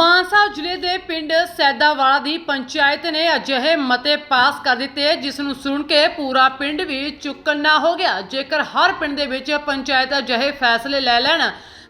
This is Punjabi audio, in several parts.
ਮਾਨਸਾ ਜ਼ਿਲ੍ਹੇ ਦੇ ਪਿੰਡ ਸੈਦਾਵਾਲਾ ਦੀ ਪੰਚਾਇਤ ਨੇ ਅਜਿਹੇ ਮਤੇ ਪਾਸ ਕਰ ਦਿੱਤੇ, ਜਿਸ ਨੂੰ ਸੁਣ ਕੇ ਪੂਰਾ ਪਿੰਡ ਵੀ ਚੁੱਕਣਾ ਹੋ ਗਿਆ। ਜੇਕਰ ਹਰ ਪਿੰਡ ਦੇ ਵਿੱਚ ਪੰਚਾਇਤ ਅਜਿਹੇ ਫੈਸਲੇ ਲੈ ਲੈਣ,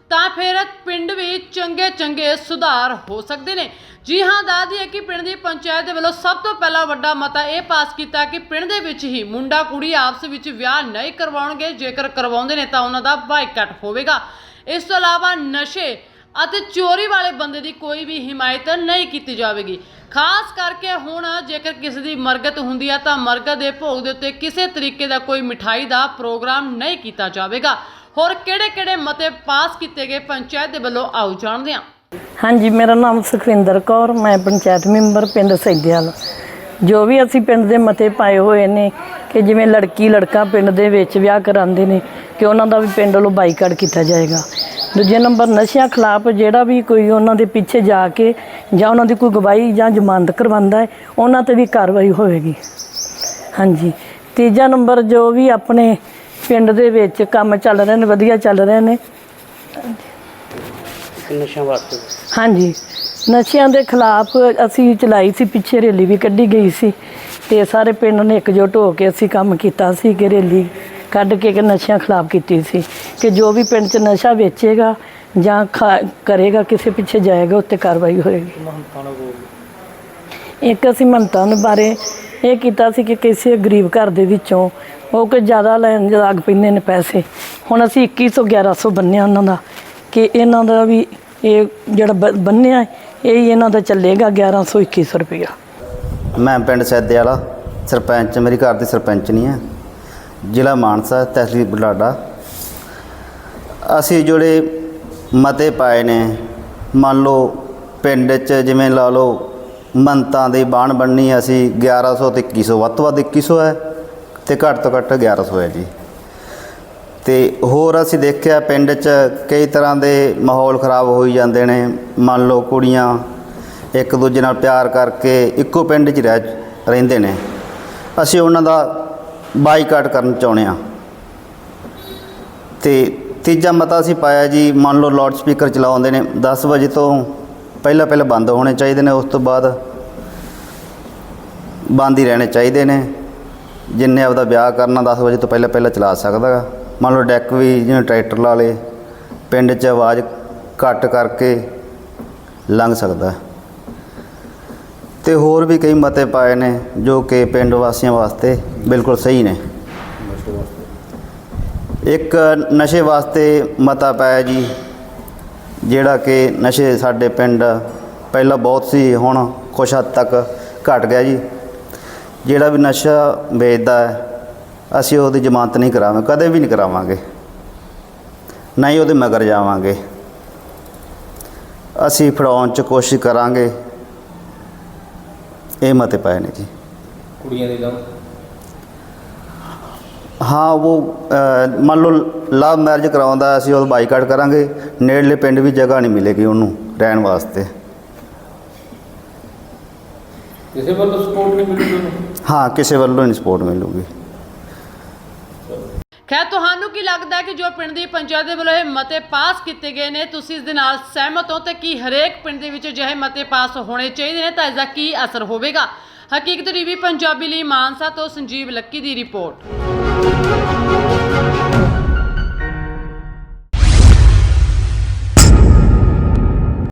ਤਾਂ ਫਿਰ ਪਿੰਡ ਵੀ ਚੰਗੇ ਚੰਗੇ ਸੁਧਾਰ ਹੋ ਸਕਦੇ ਨੇ। ਜੀ ਹਾਂ ਦੱਸਦੀ ਹੈ ਕਿ ਪਿੰਡ ਦੀ ਪੰਚਾਇਤ ਦੇ ਵੱਲੋਂ ਸਭ ਤੋਂ ਪਹਿਲਾ ਵੱਡਾ ਮਤਾ ਇਹ ਪਾਸ ਕੀਤਾ ਕਿ ਪਿੰਡ ਦੇ ਵਿੱਚ ਹੀ ਮੁੰਡਾ ਕੁੜੀ ਆਪਸ ਵਿੱਚ ਵਿਆਹ ਨਹੀਂ ਕਰਵਾਉਣਗੇ। ਜੇਕਰ ਕਰਵਾਉਂਦੇ ਨੇ ਤਾਂ ਉਹਨਾਂ ਦਾ ਬਾਈਕਾਟ ਹੋਵੇਗਾ। ਇਸ ਤੋਂ ਇਲਾਵਾ ਨਸ਼ੇ ਅਤੇ ਚੋਰੀ ਵਾਲੇ ਬੰਦੇ ਦੀ ਕੋਈ ਵੀ ਹਿਮਾਇਤ ਨਹੀਂ ਕੀਤੀ ਜਾਵੇਗੀ। ਖਾਸ ਕਰਕੇ ਹੁਣ ਜੇਕਰ ਕਿਸੇ ਦੀ ਮਰਗਤ ਹੁੰਦੀ ਆ ਤਾਂ ਮਰਗਤ ਦੇ ਭੋਗ ਦੇ ਉੱਤੇ ਕਿਸੇ ਤਰੀਕੇ ਦਾ ਕੋਈ ਮਿਠਾਈ ਦਾ ਪ੍ਰੋਗਰਾਮ ਨਹੀਂ ਕੀਤਾ ਜਾਵੇਗਾ। ਹੋਰ ਕਿਹੜੇ-ਕਿਹੜੇ ਮਤੇ ਪਾਸ ਕੀਤੇ ਗਏ ਪੰਚਾਇਤ ਦੇ ਵੱਲੋਂ ਆਓ ਜਾਣਦੇ ਹਾਂ। ਹਾਂਜੀ, ਮੇਰਾ ਨਾਮ ਸੁਖਵਿੰਦਰ ਕੌਰ, ਮੈਂ ਪੰਚਾਇਤ ਮੈਂਬਰ ਪਿੰਡ ਸੈਦਿਆਲ ਜੋ ਵੀ ਅਸੀਂ ਪਿੰਡ ਦੇ ਮਤੇ ਪਾਏ ਹੋਏ ਨੇ ਕਿ ਜਿਵੇਂ ਲੜਕੀ ਲੜਕਾ ਪਿੰਡ ਦੇ ਵਿੱਚ ਵਿਆਹ ਕਰਾਉਂਦੇ ਨੇ ਕਿ ਉਹਨਾਂ ਦਾ ਵੀ ਪਿੰਡ ਵੱਲੋਂ ਬਾਈਕਾਟ ਕੀਤਾ ਜਾਏਗਾ। ਦੂਜੇ ਨੰਬਰ ਨਸ਼ਿਆਂ ਖਿਲਾਫ ਜਿਹੜਾ ਵੀ ਕੋਈ ਉਹਨਾਂ ਦੇ ਪਿੱਛੇ ਜਾ ਕੇ ਜਾਂ ਉਹਨਾਂ ਦੀ ਕੋਈ ਗਵਾਹੀ ਜਾਂ ਜ਼ਮਾਨਤ ਕਰਵਾਉਂਦਾ ਹੈ ਉਹਨਾਂ ਤੇ ਵੀ ਕਾਰਵਾਈ ਹੋਵੇਗੀ। ਹਾਂਜੀ। ਤੀਜਾ ਨੰਬਰ ਜੋ ਵੀ ਆਪਣੇ ਪਿੰਡ ਦੇ ਵਿੱਚ ਕੰਮ ਚੱਲ ਰਹੇ ਨੇ ਵਧੀਆ ਚੱਲ ਰਹੇ ਨੇ। ਨਸ਼ਿਆਂ ਵਾਸਤੇ। ਹਾਂਜੀ। ਨਸ਼ਿਆਂ ਦੇ ਖਿਲਾਫ ਅਸੀਂ ਚਲਾਈ ਸੀ ਪਿੱਛੇ ਰੈਲੀ ਵੀ ਕੱਢੀ ਗਈ ਸੀ ਤੇ ਸਾਰੇ ਪਿੰਡ ਨੇ ਇਕਜੁੱਟ ਹੋ ਕੇ ਅਸੀਂ ਕੰਮ ਕੀਤਾ ਸੀ ਕਿ ਰੈਲੀ ਕੱਢ ਕੇ ਕਿ ਨਸ਼ਿਆਂ ਖਿਲਾਫ ਕੀਤੀ ਸੀ। ਕਿ ਜੋ ਵੀ ਪਿੰਡ 'ਚ ਨਸ਼ਾ ਵੇਚੇਗਾ ਜਾਂ ਖਾ- ਕਰੇਗਾ ਕਿਸੇ ਪਿੱਛੇ ਜਾਏਗਾ ਉੱਤੇ ਕਾਰਵਾਈ ਹੋਏਗੀ। ਇੱਕ ਅਸੀਂ ਮੰਤਾਂ ਦੇ ਬਾਰੇ ਇਹ ਕੀਤਾ ਸੀ ਕਿ ਕਿਸੇ ਗਰੀਬ ਘਰ ਦੇ ਵਿੱਚੋਂ ਉਹ ਕੋਈ ਜ਼ਿਆਦਾ ਲੈਣ ਲੱਗ ਪੈਂਦੇ ਨੇ ਪੈਸੇ। ਹੁਣ ਅਸੀਂ 2100 1100 ਬੰਨਿਆ ਉਹਨਾਂ ਦਾ ਕਿ ਇਹਨਾਂ ਦਾ ਵੀ ਇਹ ਜਿਹੜਾ ਬ- ਬੰਨਿਆ ਹੈ, ਇਹ ਹੀ ਇਹਨਾਂ ਦਾ ਚੱਲੇਗਾ 1100 2100 ਰੁਪਇਆ ਮੈਂ ਪਿੰਡ ਸੈਦੇ ਵਾਲਾ ਸਰਪੰਚ ਮੇਰੀ ਘਰ ਦੀ ਸਰਪੰਚ ਨਹੀਂ ਹੈ ਜ਼ਿਲ੍ਹਾ ਮਾਨਸਾ ਤਹਿਸੀਲ ਬੁਢਲਾਡਾ। ਅਸੀਂ ਜਿਹੜੇ ਮਤੇ ਪਾਏ ਨੇ। ਮੰਨ ਲਓ ਪਿੰਡ 'ਚ ਜਿਵੇਂ ਲਾ ਲਓ ਮੰਤਾਂ ਦੀ ਬਾਣ ਬੰਨੀ ਅਸੀਂ 1100 ਤੇ 2100 ਵੱਧ ਤੋਂ ਵੱਧ 2100 ਹੈ ਤੇ ਘੱਟ ਤੋਂ ਘੱਟ 1100 ਹੈ ਜੀ। ਤੇ ਹੋਰ ਅਸੀਂ ਦੇਖਿਆ ਪਿੰਡ 'ਚ ਕਈ ਤਰ੍ਹਾਂ ਦੇ ਮਾਹੌਲ ਖਰਾਬ ਹੋਈ ਜਾਂਦੇ ਨੇ। ਮੰਨ ਲਓ ਕੁੜੀਆਂ ਇੱਕ ਦੂਜੇ ਨਾਲ ਪਿਆਰ ਕਰਕੇ ਇੱਕੋ ਪਿੰਡ 'ਚ ਰਹਿ ਰਹਿੰਦੇ ਨੇ। ਅਸੀਂ ਉਹਨਾਂ ਦਾ ਬਾਈਕਾਟ ਕਰਨ ਚਾਹੁੰਦੇ ਹਾਂ। ਤੇ ਤੀਜਾ ਮਤਾ ਅਸੀਂ ਪਾਇਆ ਜੀ, ਮੰਨ ਲਓ ਲਾਊਡ ਸਪੀਕਰ ਚਲਾਉਂਦੇ ਨੇ 10 ਵਜੇ ਤੋਂ ਪਹਿਲਾਂ ਪਹਿਲਾਂ ਬੰਦ ਹੋਣੇ ਚਾਹੀਦੇ ਨੇ, ਉਸ ਤੋਂ ਬਾਅਦ ਬੰਦ ਹੀ ਰਹਿਣੇ ਚਾਹੀਦੇ ਨੇ। ਜਿੰਨੇ ਆਪਦਾ ਵਿਆਹ ਕਰਨਾ 10 ਵਜੇ ਤੋਂ ਪਹਿਲਾਂ ਪਹਿਲਾਂ ਚਲਾ ਸਕਦਾ ਮੰਨ ਲਓ ਡੈਕ ਵੀ ਜਿਵੇਂ ਟਰੈਕਟਰ ਲਾ ਲੇ ਪਿੰਡ 'ਚ ਆਵਾਜ਼ ਘੱਟ ਕਰਕੇ ਲੰਘ ਸਕਦਾ। ਤੇ ਹੋਰ ਵੀ ਕਈ ਮਤੇ ਪਾਏ ਨੇ, ਜੋ ਕਿ ਪਿੰਡ ਵਾਸੀਆਂ ਵਾਸਤੇ ਬਿਲਕੁਲ ਸਹੀ ਨੇ। ਇੱਕ ਨਸ਼ੇ ਵਾਸਤੇ ਮਤਾ ਪਾਇਆ ਜੀ, ਜਿਹੜਾ ਕਿ ਨਸ਼ੇ ਸਾਡੇ ਪਿੰਡ ਪਹਿਲਾਂ ਬਹੁਤ ਸੀ, ਹੁਣ ਕੁਛ ਹੱਦ ਤੱਕ ਘਟ ਗਿਆ ਜੀ। ਜਿਹੜਾ ਵੀ ਨਸ਼ਾ ਵੇਚਦਾ ਹੈ, ਅਸੀਂ ਉਹਦੀ ਜ਼ਮਾਨਤ ਨਹੀਂ ਕਰਾਵਾਂਗੇ, ਕਦੇ ਵੀ ਨਹੀਂ ਕਰਾਵਾਂਗੇ। ਨਾ ਹੀ ਉਹਦੇ ਮਗਰ ਜਾਵਾਂਗੇ। ਅਸੀਂ ਫੜਾਉਣ 'ਚ ਕੋਸ਼ਿਸ਼ ਕਰਾਂਗੇ। ਇਹ ਮਤੇ ਪਏ ਨੇ ਜੀ। ਕੁੜੀਆਂ ਦੇ ਲਵ ਹਾਂ ਉਹ ਅ, ਮੰਨ ਲਓ ਲਵ ਮੈਰਿਜ ਕਰਾਉਂਦਾ ਅਸੀਂ ਉਹ ਬਾਈਕਾਟ ਕਰਾਂਗੇ। ਨੇੜਲੇ ਪਿੰਡ ਵੀ ਜਗ੍ਹਾ ਨਹੀਂ ਮਿਲੇਗੀ ਉਹਨੂੰ ਰਹਿਣ ਵਾਸਤੇ। ਕਿਸੇ ਵੱਲੋਂ ਸਪੋਰਟ ਨਹੀਂ ਮਿਲੀ ਤੁਹਾਨੂੰ ਹਾਂ ਕਿਸੇ ਵੱਲੋਂ ਨਹੀਂ ਸਪੋਰਟ ਮਿਲੂਗੀ। ਖੈਰ, ਤੁਹਾਨੂੰ ਕੀ ਲੱਗਦਾ ਹੈ ਕਿ ਜੋ ਪਿੰਡ ਦੀ ਪੰਚਾਇਤ ਦੇ ਵੱਲੋਂ ਇਹ ਮਤੇ ਪਾਸ ਕੀਤੇ ਗਏ ਨੇ, ਤੁਸੀਂ ਇਸ ਦੇ ਨਾਲ ਸਹਿਮਤ ਹੋ ਤੇ ਕੀ ਹਰੇਕ ਪਿੰਡ ਦੇ ਵਿੱਚ ਅਜਿਹੇ ਮਤੇ ਪਾਸ ਹੋਣੇ ਚਾਹੀਦੇ ਨੇ ਤਾਂ ਇਸ ਦਾ ਕੀ ਅਸਰ ਹੋਵੇਗਾ? ਹਕੀਕਤ ਟੀਵੀ ਪੰਜਾਬੀ ਲਈ ਮਾਨਸਾ ਤੋਂ ਸੰਜੀਵ ਲੱਕੀ ਦੀ ਰਿਪੋਰਟ।